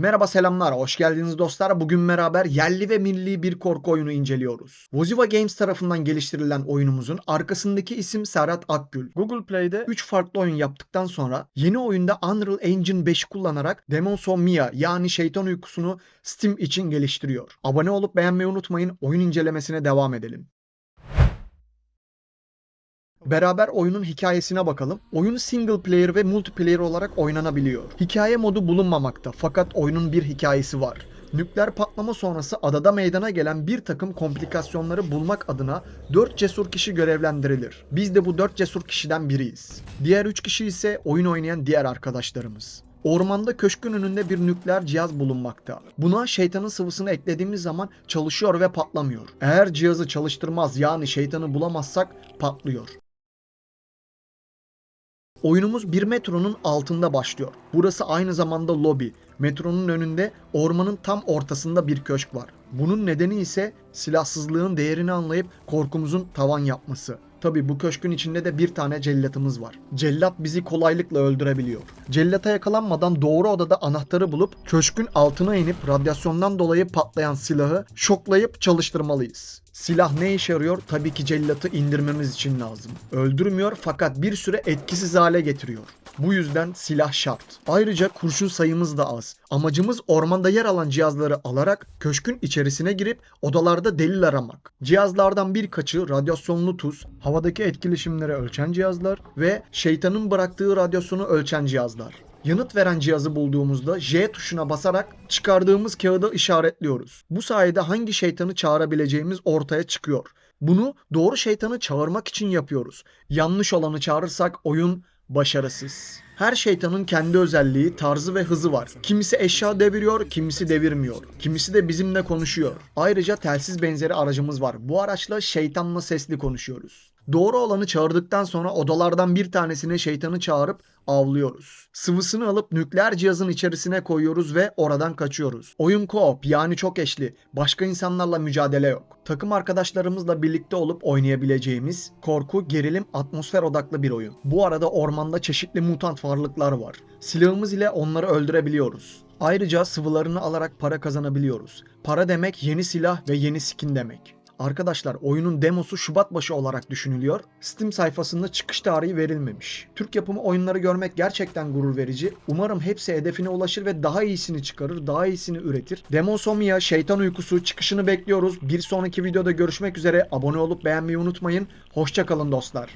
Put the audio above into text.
Merhaba selamlar, hoş geldiniz dostlar. Bugün beraber yerli ve milli bir korku oyunu inceliyoruz. Voziva Games tarafından geliştirilen oyunumuzun arkasındaki isim Serhat Akgül. Google Play'de 3 farklı oyun yaptıktan sonra yeni oyunda Unreal Engine 5'i kullanarak Demonsomnia yani şeytan uykusunu Steam için geliştiriyor. Abone olup beğenmeyi unutmayın. Oyun incelemesine devam edelim. Beraber oyunun hikayesine bakalım. Oyun single player ve multiplayer olarak oynanabiliyor. Hikaye modu bulunmamakta fakat oyunun bir hikayesi var. Nükleer patlama sonrası adada meydana gelen bir takım komplikasyonları bulmak adına 4 cesur kişi görevlendirilir. Biz de bu 4 cesur kişiden biriyiz. Diğer 3 kişi ise oyun oynayan diğer arkadaşlarımız. Ormanda köşkün önünde bir nükleer cihaz bulunmakta. Buna şeytanın sıvısını eklediğimiz zaman çalışıyor ve patlamıyor. Eğer cihazı çalıştırmaz yani şeytanı bulamazsak patlıyor. Oyunumuz bir metronun altında başlıyor. Burası aynı zamanda lobi. Metronun önünde ormanın tam ortasında bir köşk var. Bunun nedeni ise silahsızlığın değerini anlayıp korkumuzun tavan yapması. Tabi bu köşkün içinde de bir tane cellatımız var. Cellat bizi kolaylıkla öldürebiliyor. Cellata yakalanmadan doğru odada anahtarı bulup köşkün altına inip radyasyondan dolayı patlayan silahı şoklayıp çalıştırmalıyız. Silah ne işe yarıyor? Tabii ki cellatı indirmemiz için lazım. Öldürmüyor fakat bir süre etkisiz hale getiriyor. Bu yüzden silah şart. Ayrıca kurşun sayımız da az. Amacımız ormanda yer alan cihazları alarak köşkün içerisine girip odalarda delil aramak. Cihazlardan birkaçı radyasyonlu tuz, havadaki etkileşimleri ölçen cihazlar ve şeytanın bıraktığı radyasyonu ölçen cihazlar. Yanıt veren cihazı bulduğumuzda J tuşuna basarak çıkardığımız kağıdı işaretliyoruz. Bu sayede hangi şeytanı çağırabileceğimiz ortaya çıkıyor. Bunu doğru şeytanı çağırmak için yapıyoruz. Yanlış olanı çağırırsak oyun başarısız. Her şeytanın kendi özelliği, tarzı ve hızı var. Kimisi eşya deviriyor, kimisi devirmiyor. Kimisi de bizimle konuşuyor. Ayrıca telsiz benzeri aracımız var. Bu araçla şeytanla sesli konuşuyoruz. Doğru olanı çağırdıktan sonra odalardan bir tanesine şeytanı çağırıp avlıyoruz. Sıvısını alıp nükleer cihazın içerisine koyuyoruz ve oradan kaçıyoruz. Oyun co-op yani çok eşli. Başka insanlarla mücadele yok. Takım arkadaşlarımızla birlikte olup oynayabileceğimiz korku, gerilim, atmosfer odaklı bir oyun. Bu arada ormanda çeşitli mutant varlıklar var. Silahımız ile onları öldürebiliyoruz. Ayrıca sıvılarını alarak para kazanabiliyoruz. Para demek yeni silah ve yeni skin demek. Arkadaşlar oyunun demosu Şubat başı olarak düşünülüyor. Steam sayfasında çıkış tarihi verilmemiş. Türk yapımı oyunları görmek gerçekten gurur verici. Umarım hepsi hedefine ulaşır ve daha iyisini çıkarır, daha iyisini üretir. Demosomia, Şeytan Uykusu çıkışını bekliyoruz. Bir sonraki videoda görüşmek üzere. Abone olup beğenmeyi unutmayın. Hoşçakalın dostlar.